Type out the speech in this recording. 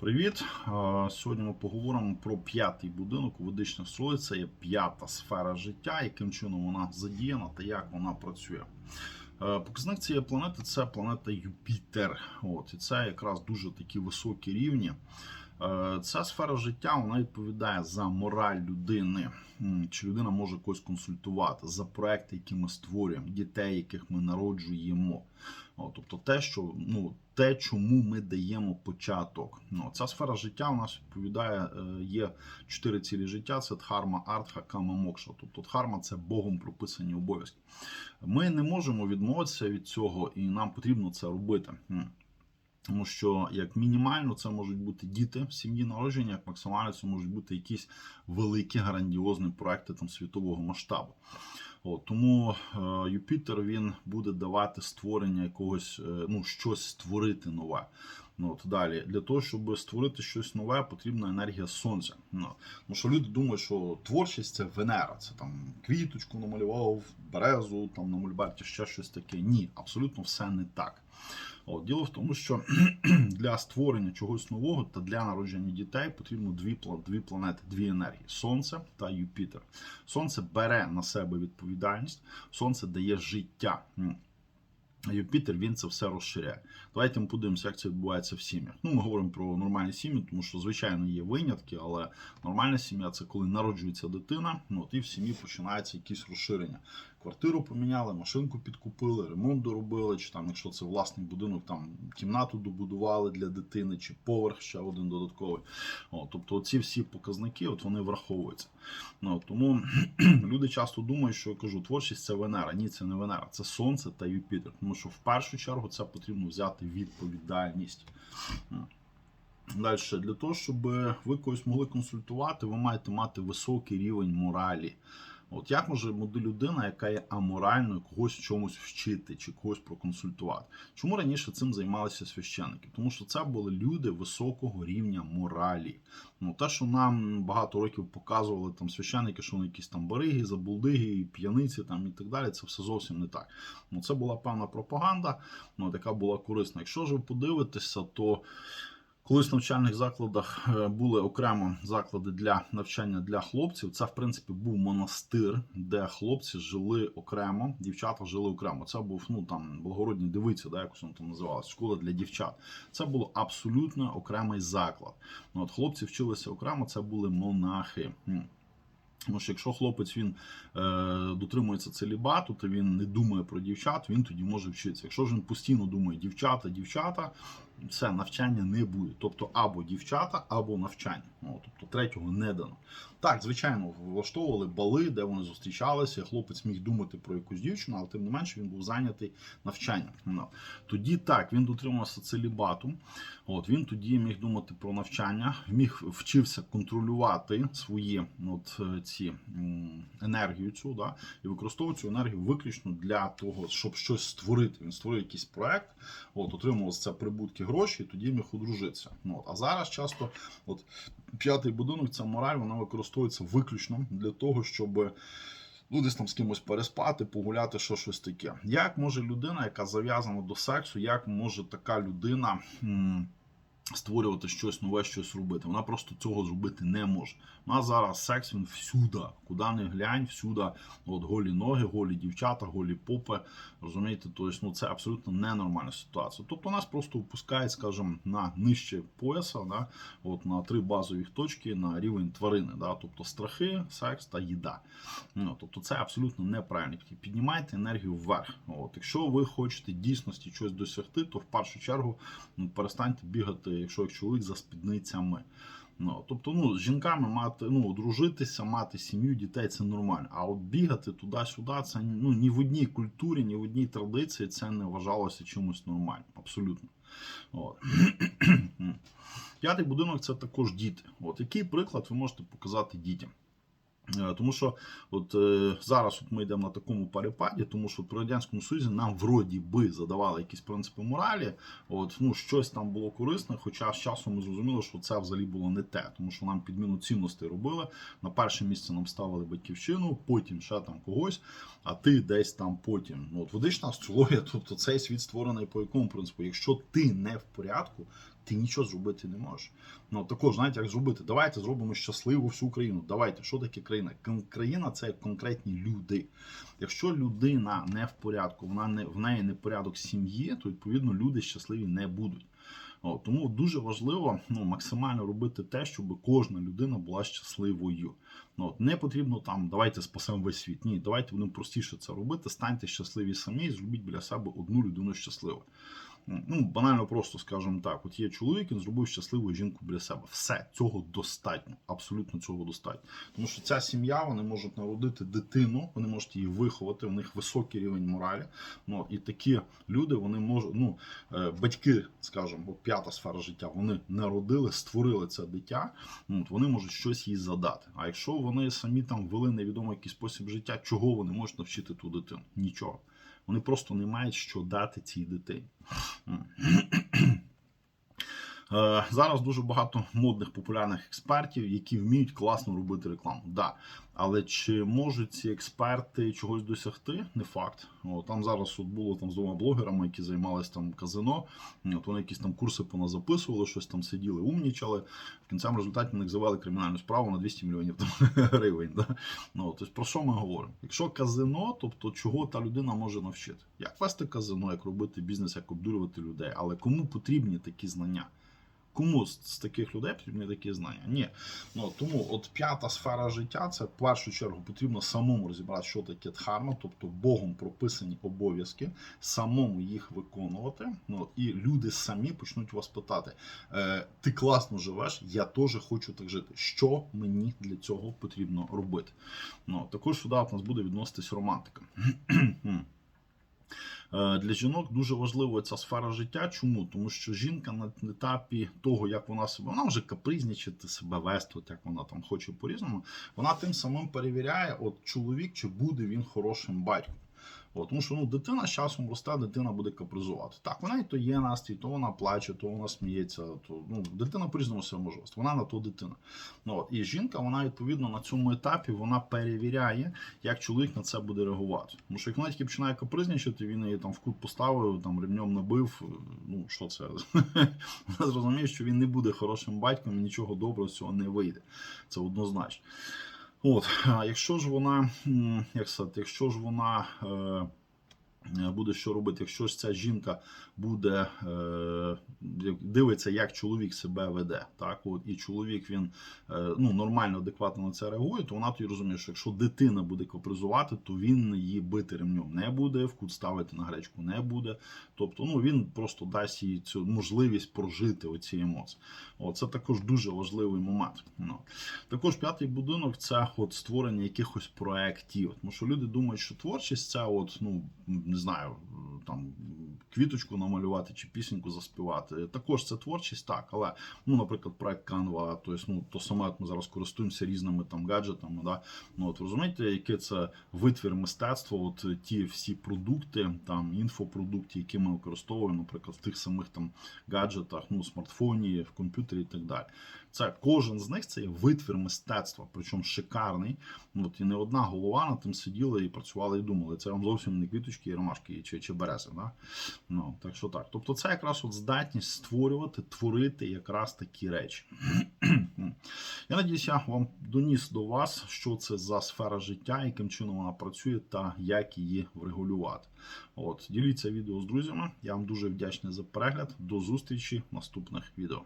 Привіт! Сьогодні ми поговоримо про п'ятий будинок у ведичних строїв. Це є п'ята сфера життя, яким чином вона задіяна та як вона працює. Е, Показник цієї планети це планета Юпітер. От, і це якраз дуже такі високі рівні. Е, Ця сфера життя вона відповідає за мораль людини. Чи людина може когось консультувати за проекти, які ми створюємо, дітей, яких ми народжуємо. Тобто те, що ну те, чому ми даємо початок. Ну, ця сфера життя у нас відповідає, е, є чотири цілі життя: це дхарма, артха, кама, мокша. Тобто дхарма це Богом прописані обов'язки. Ми не можемо відмовитися від цього, і нам потрібно це робити. Тому що як мінімально це можуть бути діти в сім'ї народження, як максимально це можуть бути якісь великі грандіозні проекти там світового масштабу. От, тому е, Юпітер він буде давати створення якогось, е, ну щось створити нове. Ну, от далі, для того, щоб створити щось нове, потрібна енергія сонця. Ну, тому що люди думають, що творчість це Венера, це там квіточку намалював, березу там на мольберті, ще щось таке. Ні, абсолютно все не так. От, діло в тому, що для створення чогось нового та для народження дітей потрібно дві, дві планети, дві енергії Сонце та Юпітер. Сонце бере на себе відповідальність, сонце дає життя. А Юпітер він це все розширяє. Давайте ми подивимося, як це відбувається в сім'ях. Ну, ми говоримо про нормальні сім'ї, тому що, звичайно, є винятки, але нормальна сім'я це коли народжується дитина, ну от і в сім'ї починається якісь розширення. Квартиру поміняли, машинку підкупили, ремонт доробили, чи там, якщо це власний будинок, там кімнату добудували для дитини, чи поверх ще один додатковий. О, тобто ці всі показники от вони враховуються. Ну, тому люди часто думають, що я кажу, творчість це Венера. Ні, це не Венера, це Сонце та Юпітер. Тому що в першу чергу це потрібно взяти відповідальність. Далі, для того, щоб ви когось могли консультувати, ви маєте мати високий рівень моралі. От як може людина, яка є аморальною, когось чомусь вчити чи когось проконсультувати? Чому раніше цим займалися священники? Тому що це були люди високого рівня моралі. Ну, те, що нам багато років показували там священники, що вони якісь там бариги, забулдиги, п'яниці там і так далі, це все зовсім не так. Ну, це була певна пропаганда, ну, яка була корисна. Якщо ж ви подивитеся, то Колись в навчальних закладах е, були окремо заклади для навчання для хлопців. Це, в принципі, був монастир, де хлопці жили окремо, дівчата жили окремо. Це був ну там благородні дивиці, да, якось воно там називалось, школа для дівчат. Це було абсолютно окремий заклад. Ну, от хлопці вчилися окремо, це були монахи. Тому що якщо хлопець він е, дотримується целібату, то він не думає про дівчат, він тоді може вчитися. Якщо ж він постійно думає дівчата, дівчата, все навчання не буде. Тобто або дівчата, або навчання. Ну, тобто третього не дано. Так, звичайно, влаштовували бали, де вони зустрічалися. Хлопець міг думати про якусь дівчину, але тим не менше він був зайнятий навчанням. Ну, Тоді так, він дотримувався целібату. От він тоді міг думати про навчання, міг вчився контролювати свої от е, ці енергію цю, да, і використовувати цю енергію виключно для того, щоб щось створити. Він створив якийсь проект, от отримував це прибутки гроші, тоді міг одружитися. Ну, от, а зараз часто, от п'ятий будинок, ця мораль, вона використовується виключно для того, щоб. Ну, десь там з кимось переспати, погуляти, що щось таке. Як може людина, яка зав'язана до сексу, як може така людина м, створювати щось нове, щось робити? Вона просто цього зробити не може. У нас зараз секс він всюди, куди не глянь, всюди от голі ноги, голі дівчата, голі попи. Розумієте, тобто, ну це абсолютно ненормальна ситуація. Тобто нас просто впускають, скажімо, на нижче пояса, да, от на три базові точки на рівень тварини, да, тобто страхи, секс та їда. Ну, тобто це абсолютно неправильно. Піднімайте енергію вверх. От, якщо ви хочете дійсності щось досягти, то в першу чергу ну, перестаньте бігати, якщо чоловік за спідницями. Ну, тобто, ну, з жінками мати, ну, одружитися, мати сім'ю, дітей це нормально. А от бігати туди-сюди, це ну, ні в одній культурі, ні в одній традиції це не вважалося чимось нормальним. Абсолютно. От. П'ятий будинок це також діти. От який приклад ви можете показати дітям? Е, Тому що от е, зараз от ми йдемо на такому перепаді, тому що при радянському союзі нам вроді би задавали якісь принципи моралі. От ну щось там було корисне, хоча з часом ми зрозуміли, що це взагалі було не те, тому що нам підміну цінностей робили. На перше місце нам ставили батьківщину, потім ще там когось, а ти десь там потім. Ну от ведична астрологія, тобто цей світ створений по якому принципу, якщо ти не в порядку. Ти нічого зробити не можеш. Ну також, знаєте, як зробити? Давайте зробимо щасливу всю країну. Давайте, що таке країна? Країна це конкретні люди. Якщо людина не в порядку, вона не в неї не порядок сім'ї, то відповідно люди щасливі не будуть. О, тому дуже важливо ну, максимально робити те, щоб кожна людина була щасливою. Ну, от, не потрібно там давайте спасемо весь світ. Ні, давайте будемо простіше це робити. Станьте щасливі самі і зробіть біля себе одну людину щасливою. Ну, банально просто скажемо так: от є чоловік, він зробив щасливу жінку біля себе. Все, цього достатньо. Абсолютно цього достатньо. Тому що ця сім'я, вони можуть народити дитину, вони можуть її виховати, у них високий рівень моралі. Ну, і такі люди, вони можуть, ну, е, батьки, скажімо, от п'ята сфера життя, вони народили, створили це дитя, ну, от вони можуть щось їй задати. А якщо вони самі там ввели невідомий якийсь спосіб життя, чого вони можуть навчити ту дитину? Нічого. Вони просто не мають що дати цій дитині. Е, Зараз дуже багато модних популярних експертів, які вміють класно робити рекламу. Да. Але чи можуть ці експерти чогось досягти? Не факт. О, там зараз от було там з двома блогерами, які займалися там казино. От вони якісь там курси поназаписували, щось там сиділи, умнічали. В кінцевому результаті на них завели кримінальну справу на 200 мільйонів гривень. Да? Ну, тобто про що ми говоримо? Якщо казино, тобто чого та людина може навчити? Як вести казино, як робити бізнес, як обдурювати людей, але кому потрібні такі знання? Кому з, таких людей потрібні такі знання? Ні. Ну тому от п'ята сфера життя це в першу чергу потрібно самому розібрати, що таке дхарма, тобто Богом прописані обов'язки, самому їх виконувати. Ну і люди самі почнуть вас питати: е, ти класно живеш, я теж хочу так жити. Що мені для цього потрібно робити? Ну також сюди от нас буде відноситись романтика. Е, Для жінок дуже важлива ця сфера життя. Чому? Тому що жінка на етапі того, як вона себе, вона вже капризнічити себе вести, от як вона там хоче по-різному, вона тим самим перевіряє, от чоловік, чи буде він хорошим батьком. От, тому що ну, дитина з часом росте, дитина буде капризувати. Так, вона і то є настрій, то вона плаче, то вона сміється. То, ну, дитина по-різному себе може вести. Вона на то дитина. Ну, от, і жінка, вона відповідно на цьому етапі вона перевіряє, як чоловік на це буде реагувати. Тому що як вона тільки починає капризничати, він її там в кут поставив, там ремнем набив. Ну що це? Вона зрозуміє, що він не буде хорошим батьком і нічого доброго з цього не вийде. Це однозначно. От, якщо ж вона, як сказати, якщо ж вона е, буде що робити, якщо ж ця жінка буде е, дивиться, як чоловік себе веде, так от і чоловік він е, ну нормально, адекватно на це реагує, то вона тоді розуміє, що якщо дитина буде капризувати, то він її бити ремнем не буде, в кут ставити на гречку не буде. Тобто, ну він просто дасть їй цю можливість прожити оці емоції. О, це також дуже важливий момент. Ну. Також п'ятий будинок це от створення якихось проєктів. Тому що люди думають, що творчість це от, ну не знаю, там квіточку намалювати чи пісеньку заспівати. Також це творчість, так, але ну, наприклад, проект Canva, то, ну, то саме як ми зараз користуємося різними там гаджетами. Да? Ну, от розумієте, яке це витвір мистецтва, от ті всі продукти, там інфопродукти, які ми використовуємо, наприклад, в тих самих там гаджетах, ну, смартфоні, в комп'ютері і так далі. Це кожен з них це є витвір мистецтва, причому шикарний. Ну, От і не одна голова над тим сиділа і працювала і думала. Це вам зовсім не квіточки, і ромашки чи, чи берези. Да? Ну, так що так. Тобто це якраз от здатність створювати, творити якраз такі речі. Я надіюсь, я вам доніс до вас, що це за сфера життя, яким чином вона працює та як її врегулювати. От, діліться відео з друзями. Я вам дуже вдячний за перегляд. До зустрічі в наступних відео.